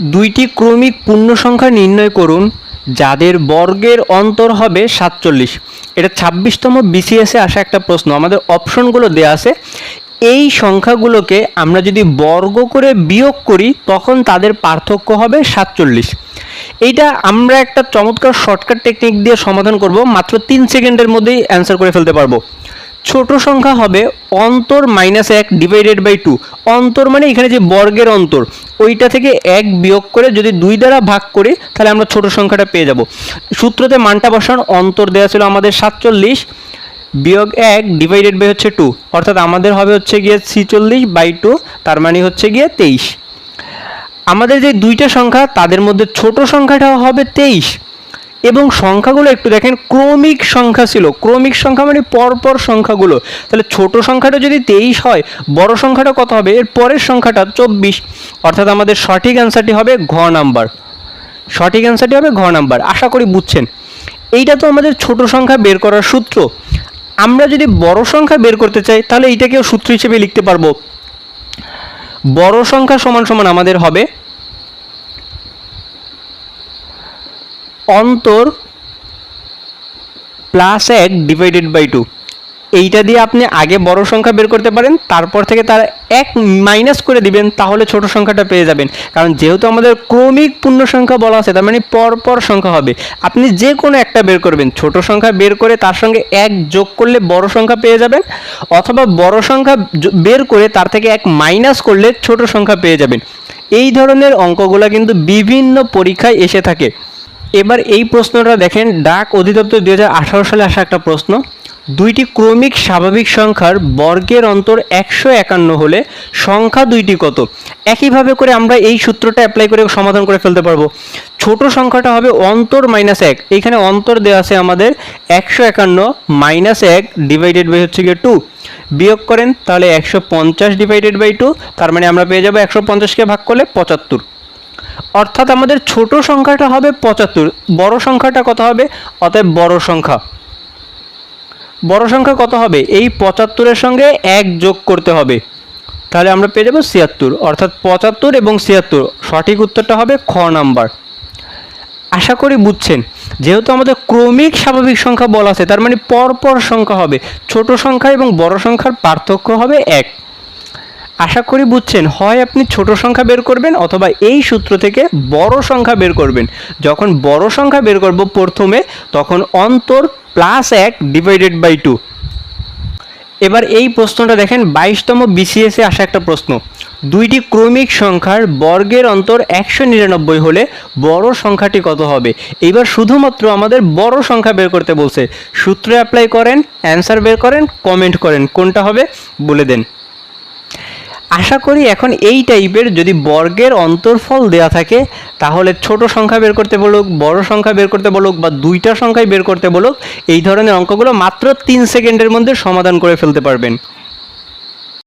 দুইটি ক্রমিক পূর্ণ সংখ্যা নির্ণয় করুন, যাদের বর্গের অন্তর হবে সাতচল্লিশ। এটা ছাব্বিশতম বিসিএসে আসা একটা প্রশ্ন, আমাদের অপশনগুলো দেওয়া আছে। এই সংখ্যাগুলোকে আমরা যদি বর্গ করে বিয়োগ করি, তখন তাদের পার্থক্য হবে সাতচল্লিশ। এইটা আমরা একটা চমৎকার শর্টকাট টেকনিক দিয়ে সমাধান করব, মাত্র তিন সেকেন্ডের মধ্যেই অ্যান্সার করে ফেলতে পারব। ছোট সংখ্যা হবে অন্তর মাইনাস এক ডিভাইডেড বাই টু অন্তর মানে এখানে যে বর্গের অন্তর, ওইটা থেকে এক বিয়োগ করে যদি দুই দ্বারা ভাগ করি, তাহলে আমরা ছোট সংখ্যাটা পেয়ে যাব। সূত্রতে মানটা বসান, অন্তর দেওয়া ছিল আমাদের সাতচল্লিশ, বিয়োগ এক ডিভাইডেড বাই হচ্ছে টু অর্থাৎ আমাদের হবে হচ্ছে গিয়ে ছিচল্লিশ বাই টু তার মানে হচ্ছে গিয়ে তেইশ। আমাদের যে দুইটা সংখ্যা, তাদের মধ্যে ছোট সংখ্যাটা হবে তেইশ। এবং সংখ্যাগুলো একটু দেখেন, ক্রমিক সংখ্যা ছিল। ক্রমিক সংখ্যা মানে পরপর সংখ্যাগুলো। তাহলে ছোট সংখ্যাটা যদি তেইশ হয়, বড় সংখ্যাটা কত হবে? এর পরের সংখ্যাটা চব্বিশ। অর্থাৎ আমাদের সঠিক অ্যান্সারটি হবে ঘ নাম্বার। সঠিক অ্যান্সারটি হবে ঘ নাম্বার। আশা করি বুঝছেন। এইটা তো আমাদের ছোট সংখ্যা বের করার সূত্র। আমরা যদি বড় সংখ্যা বের করতে চাই, তাহলে এইটাকেও সূত্র হিসেবে লিখতে পারব। বড় সংখ্যা সমান সমান আমাদের হবে অন্তর প্লাস এক ডিভাইডেড বাই টু এইটা দিয়ে আপনি আগে বড় সংখ্যা বের করতে পারেন, তারপর থেকে তার এক মাইনাস করে দিবেন, তাহলে ছোট সংখ্যাটা পেয়ে যাবেন। কারণ যেহেতু আমাদের ক্রমিক পূর্ণ সংখ্যা বলা আছে, তার মানে পরপর সংখ্যা হবে। আপনি যে কোনো একটা বের করবেন, ছোট সংখ্যা বের করে তার সঙ্গে এক যোগ করলে বড় সংখ্যা পেয়ে যাবেন, অথবা বড় সংখ্যা বের করে তার থেকে এক মাইনাস করলে ছোট সংখ্যা পেয়ে যাবেন। এই ধরনের অঙ্কগুলো কিন্তু বিভিন্ন পরীক্ষায় এসে থাকে। এবার এই প্রশ্নটা দেখেন, ডাক অধিদপ্তর দু হাজার আঠারো সালে আসা একটা প্রশ্ন। দুইটি ক্রমিক স্বাভাবিক সংখ্যার বর্গের অন্তর একশো একান্ন হলে সংখ্যা দুইটি কত? একইভাবে করে আমরা এই সূত্রটা অ্যাপ্লাই করে সমাধান করে ফেলতে পারব। ছোট সংখ্যাটা হবে অন্তর মাইনাস এক। এইখানে অন্তর দেওয়া আছে আমাদের একশো একান্ন মাইনাস এক ডিভাইডেড বাই হচ্ছে গিয়ে টু বিয়োগ করেন, তাহলে একশো পঞ্চাশ ডিভাইডেড বাই টু তার মানে আমরা পেয়ে যাব একশো পঞ্চাশকে ভাগ করলে পঁচাত্তর। অর্থাৎ আমাদের ছোট সংখ্যাটা হবে পঁচাত্তর, বড় সংখ্যাটা কত হবে? অতএব বড় সংখ্যা। বড় সংখ্যা কত হবে? এই পঁচাত্তরের সঙ্গে এক যোগ করতে হবে। তাহলে আমরা পেয়ে যাব ছিয়াত্তর, অর্থাৎ পঁচাত্তর এবং ছিয়াত্তর। সঠিক উত্তরটা হবে খ নাম্বার। আশা করি বুঝছেন। যেহেতু আমাদের ক্রমিক স্বাভাবিক সংখ্যা বলা আছে, তার মানে পরপর সংখ্যা হবে। ছোট সংখ্যা এবং বড় সংখ্যার পার্থক্য হবে এক। আশা করি বুঝছেন, হয় আপনি ছোট সংখ্যা বের করবেন অথবা এই সূত্র থেকে বড় সংখ্যা বের করবেন। যখন বড় সংখ্যা বের করব প্রথমে, তখন অন্তর প্লাস এক ডিভাইডেড বাই টু এবার এই প্রশ্নটা দেখেন, বাইশতম বিসিএসে আসা একটা প্রশ্ন। দুইটি ক্রমিক সংখ্যার বর্গের অন্তর একশো নিরানব্বই হলে বড় সংখ্যাটি কত হবে? এইবার শুধুমাত্র আমাদের বড় সংখ্যা বের করতে বলছে। সূত্র অ্যাপ্লাই করেন অ্যান্সার বের করেন কমেন্ট করেন, কোনটা হবে? বলে দেন। আশা করি এখন এই টাইপের যদি বর্গের অন্তর্ফল দেয়া থাকে, তাহলে ছোট সংখ্যা বের করতে বলুক, বড় সংখ্যা বের করতে বলুক বা দুইটা সংখ্যাই বের করতে বলুক, এই ধরনের অঙ্কগুলো মাত্র তিন সেকেন্ডের মধ্যে সমাধান করে ফেলতে পারবেন।